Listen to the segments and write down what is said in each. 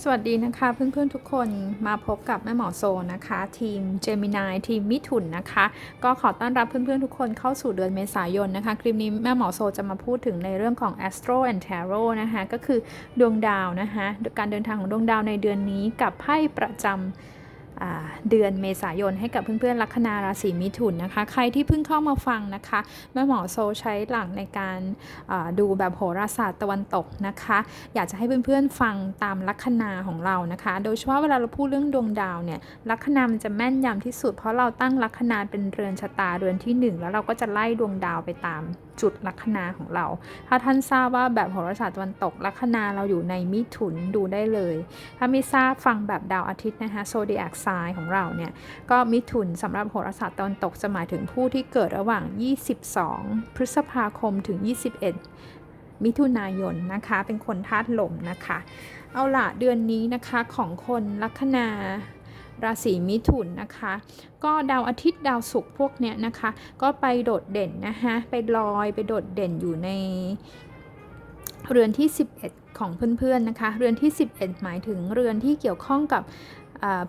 สวัสดีนะคะเพื่อนๆทุกคนมาพบกับแม่หมอโซนะคะ ทีมเจมินายทีมมิถุนนะคะ ก็ขอต้อนรับเพื่อนๆทุกคนเข้าสู่เดือนเมษายนนะคะ คลิปนี้แม่หมอโซจะมาพูดถึงในเรื่องของ Astro and Tarot นะคะ ก็คือดวงดาวนะคะ การเดินทางของดวงดาวในเดือนนี้กับไพ่ประจำอ่า เดือนเมษายนให้กับเพื่อนๆลัคนาราศีมิถุนนะคะ ใครที่เพิ่งเข้ามาฟังนะคะแม่หมอโซใช้หลักในการาดูแบบโหราศาสตร์ตะวันตกนะคะ อยากจะให้เพื่อนๆฟังตามลัคนาของเรานะคะ โดยเฉพาะเวลาเราพูดเรื่องดวงดาวเนี่ยลัคนามันจะแม่นยำที่สุด เพราะเราตั้งลัคนาเป็นเรือนชะตาเรือนที่หนึ่งแล้วเราก็จะไล่ดวงดาวไปตามจุดลัคนาของเรา ถ้าท่านทราบว่าแบบโหราศาสตร์ตะวันตกลัคนาเราอยู่ในมิถุนดูได้เลย ถ้าไม่ทราบฟังแบบดาวอาทิตย์นะคะโซเดียกไซน์ของเราเนี่ย ก็มิถุนสำหรับโหราศาสตร์ตะวันตกจะหมายถึงผู้ที่เกิดระหว่าง 22 พฤษภาคมถึง 21 มิถุนายนนะคะ เป็นคนธาตุลมนะคะ เอาละเดือนนี้นะคะของคนลัคนาราศีมิถุนนะคะ ก็ดาวอาทิตย์ดาวศุกร์พวกเนี้ยนะคะ ก็ไปโดดเด่นนะคะไปลอยไปโดดเด่นอยู่ในเรือนที่ 11 ของเพื่อนๆนะคะ เรือนที่ 11 หมายถึงเรือนที่เกี่ยวข้องกับ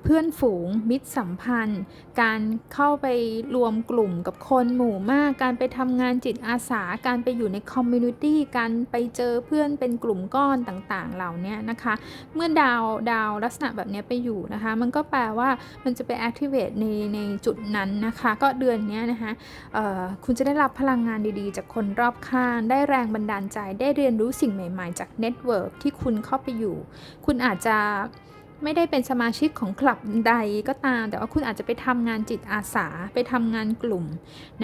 เพื่อนฝูงมิตรสัมพันธ์ การเข้าไปรวมกลุ่มกับคนหมู่มาก การไปทำงานจิตอาสา การไปอยู่ในคอมมูนิตี้ การไปเจอเพื่อนเป็นกลุ่มก้อนต่างๆ เหล่านี้นะคะ เมื่อดาวดาวลักษณะแบบนี้ไปอยู่นะคะ มันก็แปลว่ามันจะไป activate ในในจุดนั้นนะคะ ก็เดือนนี้นะคะคุณจะได้รับพลังงานดีๆ จากคนรอบข้าง ได้แรงบันดาลใจ ได้เรียนรู้สิ่งใหม่ ๆ จากเน็ตเวิร์กที่คุณเข้าไปอยู่ คุณอาจจะ ไม่ได้เป็นสมาชิกของคลับใดก็ตาม แต่ว่าคุณอาจจะไปทำงานจิตอาสาไปทำงานกลุ่ม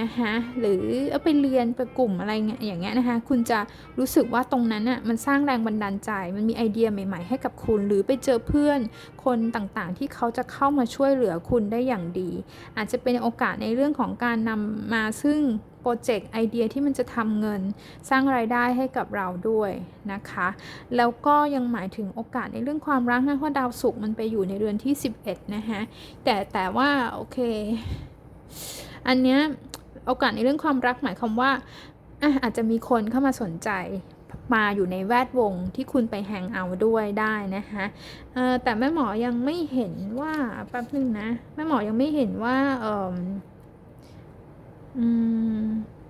นะคะหรือเอาไปเรียนไปกลุ่มอะไรเงี้ยอย่างเงี้ยนะคะคุณจะรู้สึกว่าตรงนั้นอะมันสร้างแรงบันดาลใจ มันมีไอเดียใหม่ ๆ ให้กับคุณ หรือไปเจอเพื่อนคนต่างๆ ที่เขาจะเข้ามาช่วยเหลือคุณได้อย่างดี อาจจะเป็นโอกาสในเรื่องของการนำมาซึ่ง โปรเจกต์ไอเดียที่มันจะทำเงินสร้างรายได้ให้กับเราด้วยนะคะ แล้วก็ยังหมายถึงโอกาสในเรื่องความรักนะเพราะดาวศุกร์มันไปอยู่ในเรือนที่ 11 นะคะแต่แต่ว่าโอเค อันเนี้ยโอกาสในเรื่องความรักหมายความว่าอาจจะมีคนเข้ามาสนใจมาอยู่ในแวดวงที่คุณไปแฮงเอาด้วยได้นะคะแต่แม่หมอยังไม่เห็นว่าแป๊บนึงนะ แม่หมอยังไม่เห็นว่าเอออืม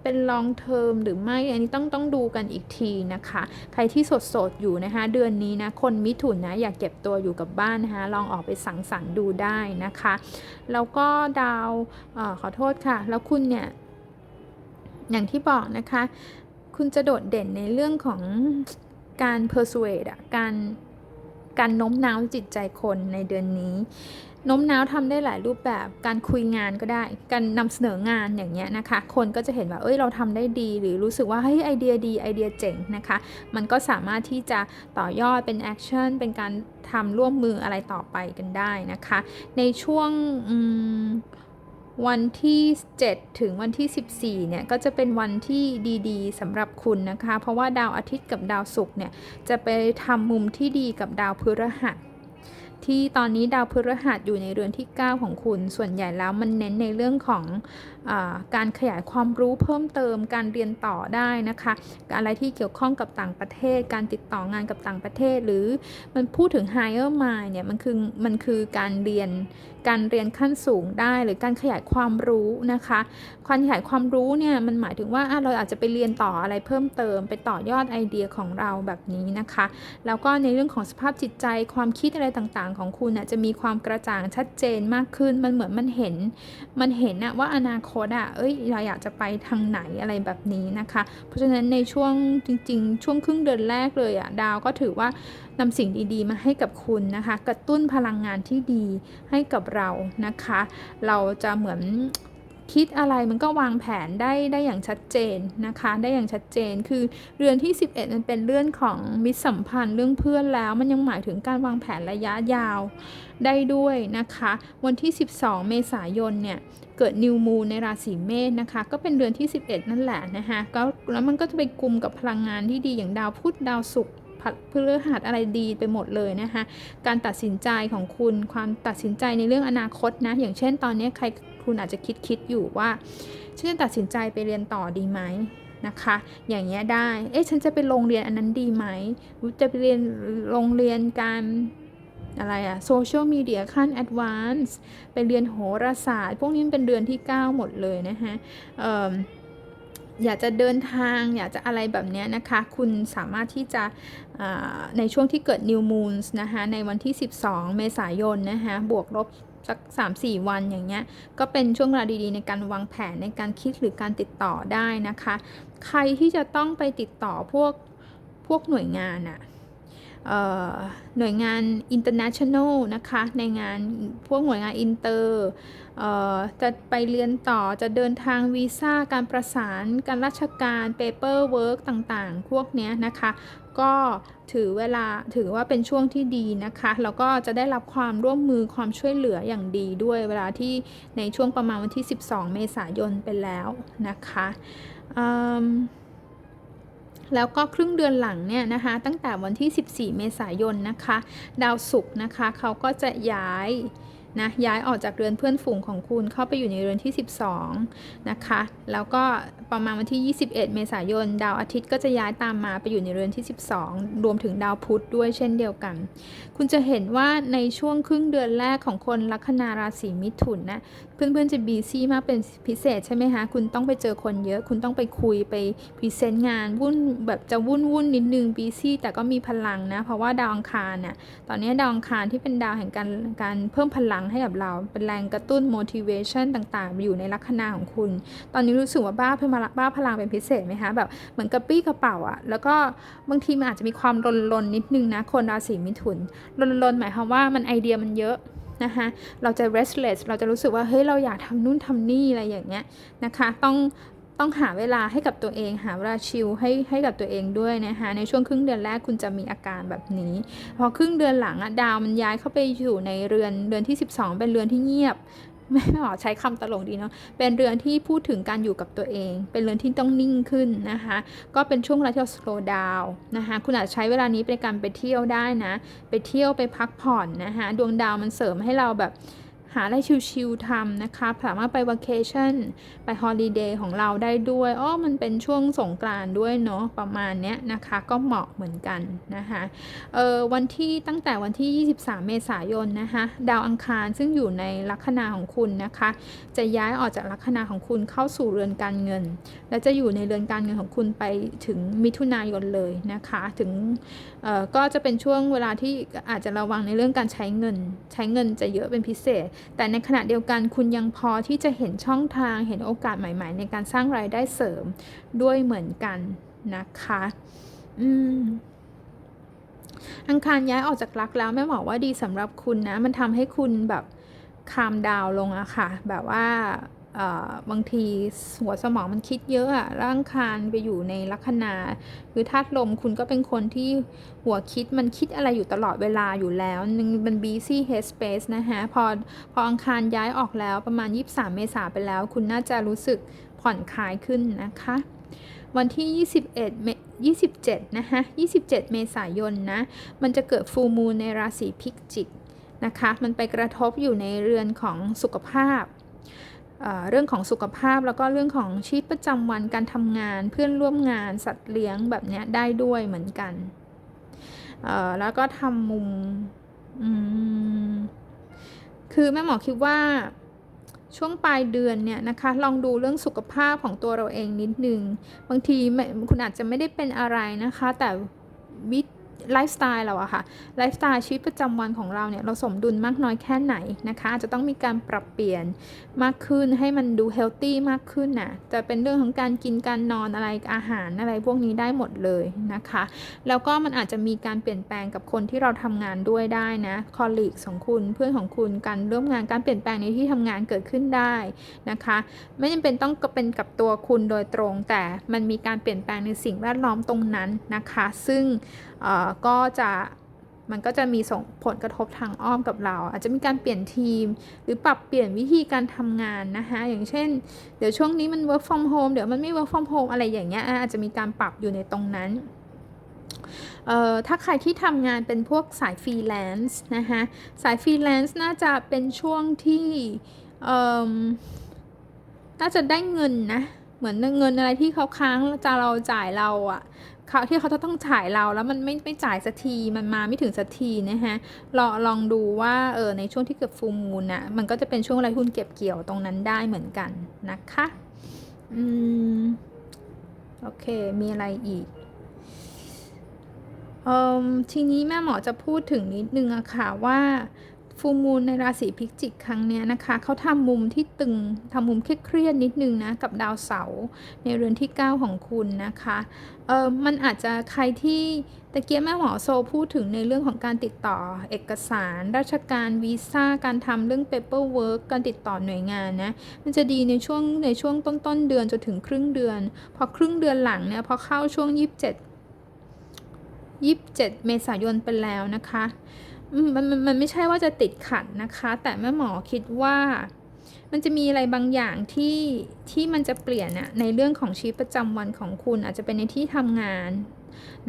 เป็น long term หรือไม่ อันนี้ต้องต้องดูกันอีกทีนะคะ ใครที่สดสดๆอยู่นะคะ เดือนนี้นะ คนมิถุนนะ อยากเก็บตัวอยู่กับบ้านนะคะ ลองออกไปสังสรรค์ดูได้นะคะ แล้วก็ดาวออขอโทษค่ะ แล้วคุณเนี่ย อย่างที่บอกนะคะ คุณจะโดดเด่นในเรื่องของการ persuade อะการ การโน้มน้าวจิตใจคนในเดือนนี้โน้มน้าวทำได้หลายรูปแบบ การคุยงานก็ได้ การนำเสนองานอย่างเงี้ยนะคะ คนก็จะเห็นว่า เอ้ย เราทำได้ดี หรือรู้สึกว่า เฮ้ย ไอเดียดี ไอเดียเจ๋งนะคะ มันก็สามารถที่จะต่อยอดเป็นแอคชั่น เป็นการทำร่วมมืออะไรต่อไปกันได้นะคะ ในช่วงอืม วันที่ 7 ถึงวันที่ 14 เนี่ยก็จะเป็นวันที่ดีๆสำหรับคุณนะคะ เพราะว่าดาวอาทิตย์กับดาวศุกร์เนี่ยจะไปทำมุมที่ดีกับดาวพฤหัสที่ตอนนี้ดาวพฤหัสอยู่ในเรือนที่ 9 ของคุณ ส่วนใหญ่แล้วมันเน้นในเรื่องของ การขยายความรู้เพิ่มเติมการเรียนต่อได้นะคะ อะไรที่เกี่ยวข้องกับต่างประเทศ การติดต่องานกับต่างประเทศ หรือมันพูดถึง higher mind เนี่ยมันคือมันคือการเรียนการเรียนขั้นสูงได้หรือการขยายความรู้นะคะการขยายความรู้เนี่ยมันหมายถึงว่าเราอาจจะไปเรียนต่ออะไรเพิ่มเติม ไปต่อยอดไอเดียของเราแบบนี้นะคะ แล้วก็ในเรื่องของสภาพจิตใจความคิดอะไรต่างๆ ของคุณจะมีความกระจ่างชัดเจนมากขึ้นมันเหมือนมันเห็นมันเห็นนะว่าอนาคตอะเอ้ยเราอยากจะไปทางไหนอะไรแบบนี้นะคะ เพราะฉะนั้นในช่วงจริง ๆ ช่วงครึ่งเดือนแรกเลยอะดาวก็ถือว่านำสิ่งดีๆ มาให้กับคุณนะคะ กระตุ้นพลังงานที่ดีให้กับเรานะคะ เราจะเหมือนคิดอะไรมันก็วางแผนได้ได้อย่างชัดเจนนะคะ ได้อย่างชัดเจนคือเรือนที่ 11 มันเป็นเรื่องของมิตรสัมพันธ์เรื่องเพื่อนแล้ว มันยังหมายถึงการวางแผนระยะยาวได้ด้วยนะคะ วันที่ 12 เมษายนเนี่ย เกิดนิวมูในราศีเมษนะคะ ก็เป็นเดือนที่ 11 นั่นแหละนะคะก็แล้วมันก็จะไปกลุ่มกับพลังงานที่ดีอย่างดาวพุธดาวศุกร์พฤหัสอะไรดีไปหมดเลยนะคะ การตัดสินใจของคุณความตัดสินใจในเรื่องอนาคตนะ อย่างเช่นตอนนี้ใครคุณอาจจะคิดคิดอยู่ว่าฉันจะตัดสินใจไปเรียนต่อดีไหมนะคะ อย่างเงี้ยได้ เอ๊ะฉันจะไปโรงเรียนอันนั้นดีไหมจะไปเรียนโรงเรียนการ อะไรอะโซเชียลมีเดียขั้นแอดวานซ์ไปเรียนโหราศาสตร์ พวกนี้เป็นเดือนที่ 9 หมดเลยนะคะอยากจะเดินทางอยากจะอะไรแบบนี้นะคะ คุณสามารถที่จะในช่วงที่เกิด New Moons นะคะในวันที่ 12 เมษายนนะคะบวกลบสัก 3-4 วันอย่างเงี้ย ก็เป็นช่วงเวลาดีๆ ในการวางแผนในการคิดหรือการติดต่อได้นะคะ ใครที่จะต้องไปติดต่อพวกพวกหน่วยงานอะเอ่อ หน่วยงาน international นะคะ ในงานพวกหน่วยงานอินเตอร์จะไปเรียนต่อจะเดินทางวีซ่าการประสานการราชการ paperwork ต่างๆ พวกเนี้ยนะคะ ก็ถือเวลาถือว่าเป็นช่วงที่ดีนะคะ แล้วก็จะได้รับความร่วมมือความช่วยเหลืออย่างดีด้วยเวลาที่ในช่วงประมาณวันที่ 12 เมษายนไปแล้วนะคะ แล้วก็ครึ่งเดือนหลังเนี่ยนะคะตั้งแต่วันที่ 14 เมษายนนะคะ ดาวศุกร์นะคะเขาก็จะย้าย นะย้ายออกจากเรือนเพื่อนฝูงของคุณเข้าไปอยู่ในเรือนที่ 12 นะคะ แล้วก็ประมาณวันที่ 21 เมษายน ดาวอาทิตย์ก็จะย้ายตามมาไปอยู่ในเรือนที่ 12 รวมถึงดาวพุธด้วยเช่นเดียวกัน คุณจะเห็นว่าในช่วงครึ่งเดือนแรกของคนลัคนาราศีมิถุนนะเพื่อนๆจะบีซี่มากเป็นพิเศษใช่ไหมคะคุณต้องไปเจอคนเยอะ คุณต้องไปคุยไปพรีเซนต์งานวุ่นแบบจะวุ่นวุ่นนิดนึงบีซี่แต่ก็มีพลังนะเพราะว่าดาวอังคารเนี่ยตอนนี้ดาวอังคารที่เป็นดาวแห่งการการเพิ่มพลังให้กับเรา เป็นแรงกระตุ้น motivation ต่างๆ อยู่ในลัคนาของคุณ ตอนนี้รู้สึกว่าบ้าพลังบ้าพลังเป็นพิเศษไหมคะแบบเหมือนกระปี้กระเป๋าอะแล้วก็บางทีมันอาจจะมีความรนรนๆนิดนึงนะคนราศีมิถุนรนรนๆหมายความว่ามันไอเดียมันเยอะนะคะเราจะ restless เราจะรู้สึกว่าเฮ้ยเราอยากทำนู่นทำนี่อะไรอย่างเงี้ยนะคะ ต้อง ต้องหาเวลาให้กับตัวเอง หาเวลาชิลให้ให้กับตัวเองด้วยนะคะในช่วงครึ่งเดือนแรกคุณจะมีอาการแบบนี้ พอครึ่งเดือนหลังอะดาวมันย้ายเข้าไปอยู่ในเรือนเรือนที่ 12 เป็นเรือนที่เงียบไม่หมอใช้คำตลกดีเนาะ เป็นเรือนที่พูดถึงการอยู่กับตัวเอง เป็นเรือนที่ต้องนิ่งขึ้นนะคะ ก็เป็นช่วงเวลาที่เรา slow down นะคะ คุณอาจใช้เวลานี้ในการไปเที่ยวได้นะ ไปเที่ยวไปพักผ่อนนะคะ ดวงดาวมันเสริมให้เราแบบ หาอะไรชิวๆทำนะคะ สามารถไป vacation ไป holiday ของเราได้ด้วยอ้อมันเป็นช่วงสงกรานด้วยเนาะประมาณเนี้ยนะคะ ก็เหมาะเหมือนกันนะคะเอ่อวันที่ตั้งแต่วันที่ 23 เมษายนนะคะดาวอังคารซึ่งอยู่ในลัคนาของคุณนะคะ จะย้ายออกจากลัคนาของคุณเข้าสู่เรือนการเงิน และจะอยู่ในเรือนการเงินของคุณไปถึงมิถุนายนเลยนะคะถึงเอ่อก็จะเป็นช่วงเวลาที่อาจจะระวังในเรื่องการใช้เงิน ใช้เงินจะเยอะเป็นพิเศษแต่ในขณะเดียวกันคุณยังพอที่จะเห็นช่องทางเห็นโอกาสใหม่ ๆ ในการสร้างรายได้เสริมด้วยเหมือนกันนะคะอืมอังคารย้ายออกจากรักแล้วแม่บอกว่าดีสำหรับคุณนะ มันทำให้คุณแบบคามดาวลงอะค่ะ แบบว่า บางทีหัวสมองมันคิดเยอะอะร่างคารไปอยู่ในลัคนาคือธาตุลมคุณก็เป็นคนที่หัวคิดมันคิดอะไรอยู่ตลอดเวลาอยู่แล้วนึงมัน busy head space นะคะพอพออังคารย้ายออกแล้วประมาณ 23 เมษาไปแล้ว คุณน่าจะรู้สึกผ่อนคลายขึ้นนะคะ วันที่ 21เม27 นะคะ27 เมษายนนะ มันจะเกิดฟูมูลในราศีพิกจิกนะคะ มันไปกระทบอยู่ในเรือนของสุขภาพ เรื่องของสุขภาพแล้วก็เรื่องของชีวิตประจำวันการทำงานเพื่อนร่วมงานสัตว์เลี้ยงแบบเนี้ยได้ด้วยเหมือนกัน แล้วก็ทำมุมมคือแม่หมอคิดว่าช่วงปลายเดือนเนี่ยนะคะ ลองดูเรื่องสุขภาพของตัวเราเองนิดนึง บางทีคุณอาจจะไม่ได้เป็นอะไรนะคะ แต่วิ ไลฟ์สไตล์เราอะค่ะไลฟ์สไตล์ชีวิตประจำวันของเราเนี่ยเราสมดุลมากน้อยแค่ไหนนะคะอาจจะต้องมีการปรับเปลี่ยนมากขึ้นให้มันดูเฮลตี้มากขึ้นนะจะเป็นเรื่องของการกินการนอนอะไรอาหารอะไรพวกนี้ได้หมดเลยนะคะ แล้วก็มันอาจจะมีการเปลี่ยนแปลงกับคนที่เราทำงานด้วยได้นะคอลลีกของคุณเพื่อนของคุณการร่วมงานการเปลี่ยนแปลงในที่ทำงานเกิดขึ้นได้นะคะ ไม่จำเป็นต้องเป็นกับตัวคุณโดยตรง แต่มันมีการเปลี่ยนแปลงในสิ่งแวดล้อมตรงนั้นนะคะ ซึ่งก็จะมันก็จะมีส่งผลกระทบทางอ้อมกับเรา อาจจะมีการเปลี่ยนทีม หรือปรับเปลี่ยนวิธีการทำงานนะคะอย่างเช่น เดี๋ยวช่วงนี้มัน work from home เดี๋ยวมันไม่ work from home อะไรอย่างเงี้ยอาจจะมีการปรับอยู่ในตรงนั้นเอ่อถ้าใครที่ทำงานเป็นพวกสายฟรีแลนซ์นะคะสายฟรีแลนซ์น่าจะเป็นช่วงที่เอ่มน่าจะได้เงินนะเหมือนเงินอะไรที่เขาค้างจะเราจ่ายเราอะ เขาที่เขาจะต้องจ่ายเราแล้วมันไม่ไม่จ่ายสักทีมันมาไม่ถึงสักทีนะฮะลองลองดูว่าเออในช่วงที่เกิดฟูมูลน่ะมันก็จะเป็นช่วงอะไรหุ้นเก็บเกี่ยวตรงนั้นได้เหมือนกันนะคะอืมโอเค มีอะไรอีกเออทีนี้แม่หมอจะพูดถึงนิดนึงอะค่ะว่า ฟูมูลในราศีพิจิกครั้งนี้นะคะเขาทำมุมที่ตึงทำมุมเครียดๆนิดนึงนะกับดาวเสาร์ในเรือนที่ 9 ของคุณนะคะเออมันอาจจะใครที่ตะเกียบแม่หมอโซพูดถึงในเรื่องของการติดต่อเอกสาร ราชการวีซ่าการทำเรื่อง paperwork กการติดต่อหน่วยงานนะมันจะดีในช่วงในช่วงต้นต้นๆเดือนจนถึงครึ่งเดือน พอครึ่งเดือนหลังเนี่ยพอเข้าช่วง 27 27 เมษายนไปแล้วนะคะ มันมันมันไม่ใช่ว่าจะติดขัดนะคะ แต่แม่หมอคิดว่า มันจะมีอะไรบางอย่างที่ที่มันจะเปลี่ยนอะในเรื่องของชีวิตประจำวันของคุณ อาจจะเป็นในที่ทำงาน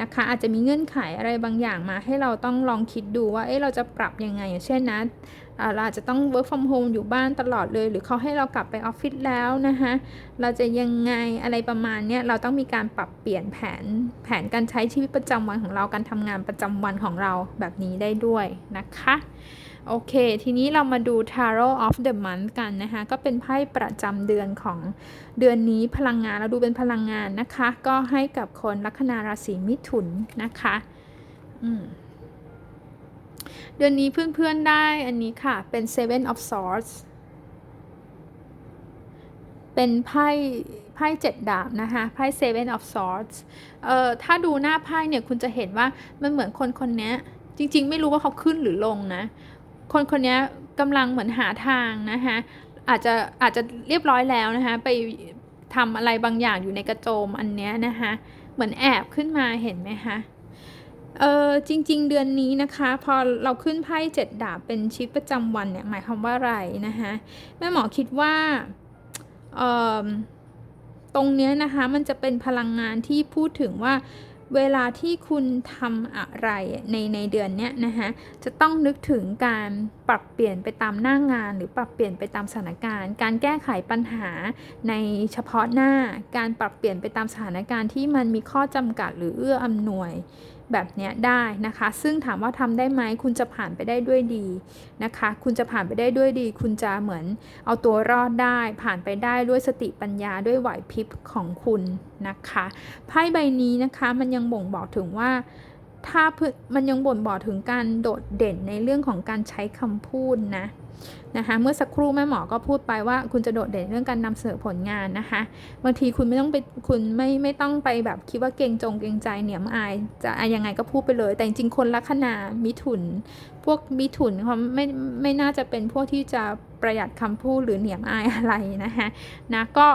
นะคะ อาจจะมีเงื่อนไขอะไรบางอย่างมาให้เราต้องลองคิดดูว่าเอ๊ะเราจะปรับยังไงอย่างเช่นนะ เราอาจจะต้อง work from home อยู่บ้านตลอดเลย หรือเขาให้เรากลับไปออฟฟิศแล้วนะคะเราจะยังไงอะไรประมาณนี้เราต้องมีการปรับเปลี่ยนแผนแผนการใช้ชีวิตประจำวันของเราการทำงานประจำวันของเราแบบนี้ได้ด้วยนะคะโอเค ทีนี้เรามาดู Tarot of the Month กันนะคะ ก็เป็นไพ่ประจำเดือนของเดือนนี้พลังงานเราดูเป็นพลังงานนะคะ ก็ให้กับคนลัคนาราศีมิถุนนะคะ อืม เดือนนี้เพื่อนๆได้อันนี้ค่ะเป็น Seven of Swords เป็นไพ่ไพ่เจ็ดดาบนะคะไพ่ Seven of Swords เอ่อถ้าดูหน้าไพ่เนี่ยคุณจะเห็นว่ามันเหมือนคนคนนี้จริงๆ ไม่รู้ว่าเขาขึ้นหรือลงนะ คนคนนี้กำลังเหมือนหาทางนะคะอาจจะอาจจะเรียบร้อยแล้วนะคะไปทำอะไรบางอย่างอยู่ในกระโจมอันเนี้ยนะคะเหมือนแอบขึ้นมาเห็นไหมคะ เออจริง ๆ เดือนนี้นะคะ พอเราขึ้นไพ่เจ็ดดาบเป็นชีวิตประจำวันเนี่ยหมายความว่าอะไรนะคะแม่หมอคิดว่าเออตรงเนี้ยนะคะมันจะเป็นพลังงานที่พูดถึงว่าเวลาที่คุณทำอะไรในในเดือนเนี้ยนะคะจะต้องนึกถึงการปรับเปลี่ยนไปตามหน้างาน หรือปรับเปลี่ยนไปตามสถานการณ์ การแก้ไขปัญหาในเฉพาะหน้า การปรับเปลี่ยนไปตามสถานการณ์ที่มันมีข้อจำกัดหรือเอื้ออำนวย แบบเนี้ยได้นะคะ ซึ่งถามว่าทำได้ไหมคุณจะผ่านไปได้ด้วยดีนะคะ คุณจะผ่านไปได้ด้วยดี คุณจะเหมือนเอาตัวรอดได้ ผ่านไปได้ด้วยสติปัญญาด้วยไหวพริบของคุณนะคะไพ่ใบนี้นะคะมันยังบ่งบอกถึงว่าถ้ามันยังบ่นบอกถึงการโดดเด่นในเรื่องของการใช้คำพูดนะ นะคะเมื่อสักครู่แม่หมอก็พูดไปว่า คุณจะโดดเด่นเรื่องการนำเสนอผลงานนะคะบางทีคุณไม่ต้องไปคุณไม่ไม่ต้องไปแบบคิดว่าเก่งจงเก่งใจเหนียมอายจะอายยังไงก็พูดไปเลย แต่จริงๆคนลัคนามิถุน พวกมิถุนเขาไม่ไม่น่าจะเป็นพวกที่จะประหยัดคำพูดหรือเหนียมอายอะไรนะคะนะก็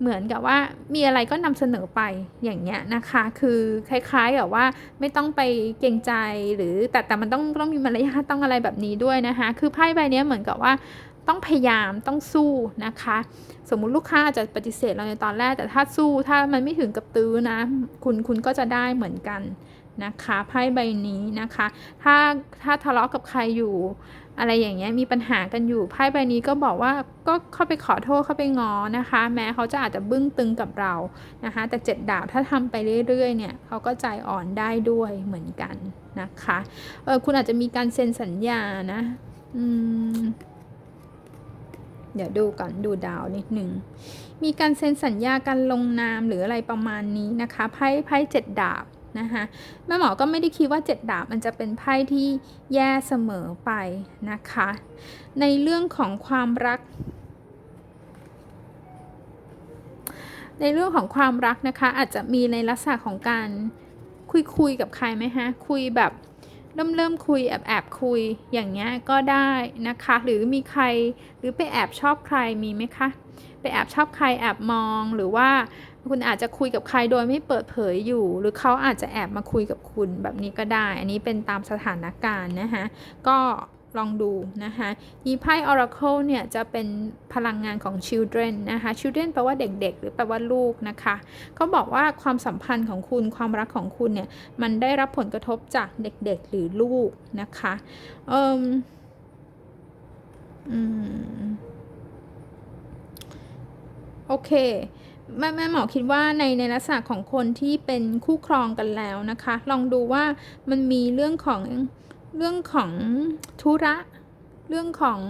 เหมือนกับว่ามีอะไรก็นำเสนอไปอย่างเงี้ยนะคะ คือคล้ายๆกับว่าไม่ต้องไปเกรงใจหรือแต่แต่มันต้องต้องมีมารยาทต้องอะไรแบบนี้ด้วยนะคะ คือไพ่ใบนี้เหมือนกับว่าต้องพยายามต้องสู้นะคะ สมมุติลูกค้าอาจจะปฏิเสธเราในตอนแรก แต่ถ้าสู้ถ้ามันไม่ถึงกับตื้อนะ คุณคุณก็จะได้เหมือนกันนะคะไพ่ใบนี้นะคะ ถ้าถ้าทะเลาะกับใครอยู่ อะไรอย่างเงี้ยมีปัญหากันอยู่ไพ่ใบนี้ก็บอกว่าก็เข้าไปขอโทษเข้าไปงอนะคะ แม้เขาจะอาจจะบึ้งตึงกับเรานะคะแต่เจ็ดดาวถ้าทำไปเรื่อยๆเนี่ยเขาก็ใจอ่อนได้ด้วยเหมือนกันนะคะเออคุณอาจจะมีการเซ็นสัญญานะอืมเดี๋ยวดูก่อนดูดาวนิดหนึ่งมีการเซ็นสัญญาการลงนามหรืออะไรประมาณนี้นะคะไพ่ไพ่เจ็ดดาบ นะคะแม่หมอก็ไม่ได้คิดว่าเจ็ดดาบมันจะเป็นไพ่ที่แย่เสมอไปนะคะ ในเรื่องของความรัก ในเรื่องของความรักนะคะ อาจจะมีในลักษณะของการคุยคุยกับใครไหมฮะ คุยแบบเริ่มเริ่มคุยแอบแอบคุยอย่างเงี้ยก็ได้นะคะ หรือมีใครหรือไปแอบชอบใครมีไหมคะ ไปแอบชอบใครแอบมองหรือว่า คุณอาจจะคุยกับใครโดยไม่เปิดเผยอยู่ หรือเขาอาจจะแอบมาคุยกับคุณแบบนี้ก็ได้ อันนี้เป็นตามสถานการณ์นะคะก็ลองดูนะคะอีไพ่ Oracle เนี่ยจะเป็นพลังงานของ children นะคะ children แปลว่าเด็กๆ หรือแปลว่าลูกนะคะเขาบอกว่าความสัมพันธ์ของคุณความรักของคุณเนี่ย มันได้รับผลกระทบจากเด็กๆ หรือลูกนะคะเอ่มอืมโอเค แม่แม่หมอคิดว่าในในลักษณะของคนที่เป็นคู่ครองกันแล้วนะคะ ลองดูว่ามันมีเรื่องของเรื่องของธุระ เรื่องของ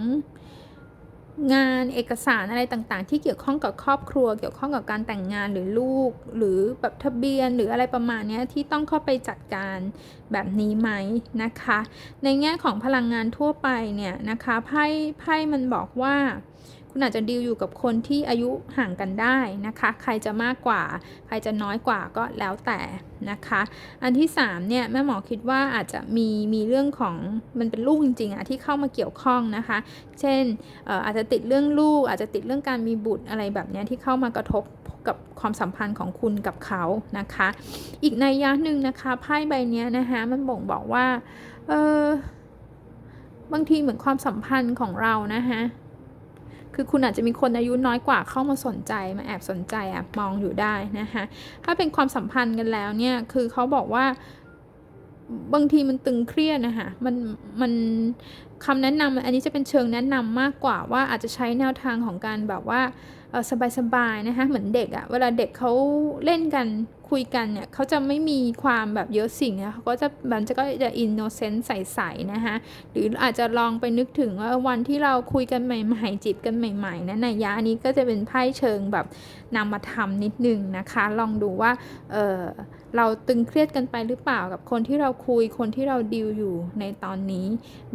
งานเอกสารอะไรต่างๆ ที่เกี่ยวข้องกับครอบครัว เกี่ยวข้องกับการแต่งงานหรือลูก หรือแบบทะเบียนหรืออะไรประมาณนี้ที่ต้องเข้าไปจัดการแบบนี้ไหมนะคะ ในแง่ของพลังงานทั่วไปเนี่ยนะคะไพ่ไพ่มันบอกว่า คุณอาจจะดีลอยู่กับคนที่อายุห่างกันได้นะคะ ใครจะมากกว่า ใครจะน้อยกว่าก็แล้วแต่นะคะ อันที่3เนี่ยแม่หมอคิดว่าอาจจะมีมีเรื่องของมันเป็นลูกจริงๆอะที่เข้ามาเกี่ยวข้องนะคะ เช่นอาจจะติดเรื่องลูก อาจจะติดเรื่องการมีบุตรอะไรแบบเนี้ยที่เข้ามากระทบกับความสัมพันธ์ของคุณกับเขานะคะ อีกนัยะหนึ่งนะคะไพ่ใบนี้นะคะมันบ่งบอกว่าเออบางทีเหมือนความสัมพันธ์ของเรานะคะ คือคุณอาจจะมีคนอายุน้อยกว่าเข้ามาสนใจมาแอบสนใจแอบมองอยู่ได้นะคะถ้าเป็นความสัมพันธ์กันแล้วเนี่ยคือเขาบอกว่าบางทีมันตึงเครียดนะคะมันมัน คำแนะนำอันนี้จะเป็นเชิงแนะนำมากกว่าว่าอาจจะใช้แนวทางของการแบบว่าสบายๆนะคะเหมือนเด็กอะเวลาเด็กเขาเล่นกันคุยกันเนี่ยเขาจะไม่มีความแบบเยอะสิ่งนะเขาก็จะมันจะก็จะอินโนเซนต์ใสๆนะคะหรืออาจจะลองไปนึกถึงว่าวันที่เราคุยกันใหม่ๆจีบกันใหม่ๆนะในยะอันนี้ก็จะเป็นไพ่เชิงแบบนำมาทำนิดนึงนะคะ ลองดูว่าเออเราตึงเครียดกันไปหรือเปล่ากับคนที่เราคุยคนที่เราดีลอยู่ในตอนนี้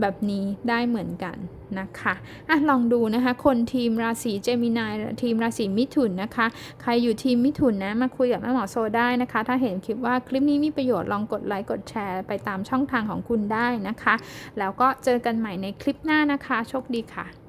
แบบนี้ได้เหมือนกันนะคะอะลองดูนะคะ คนทีมราศีเจมินายทีมราศีมิถุนนะคะ ใครอยู่ทีมมิถุนนะมาคุยกับแม่หมอโซได้นะคะ ถ้าเห็นคลิปว่าคลิปนี้มีประโยชน์ลองกดไลค์กดแชร์ไปตามช่องทางของคุณได้นะคะ แล้วก็เจอกันใหม่ในคลิปหน้านะคะ โชคดีค่ะ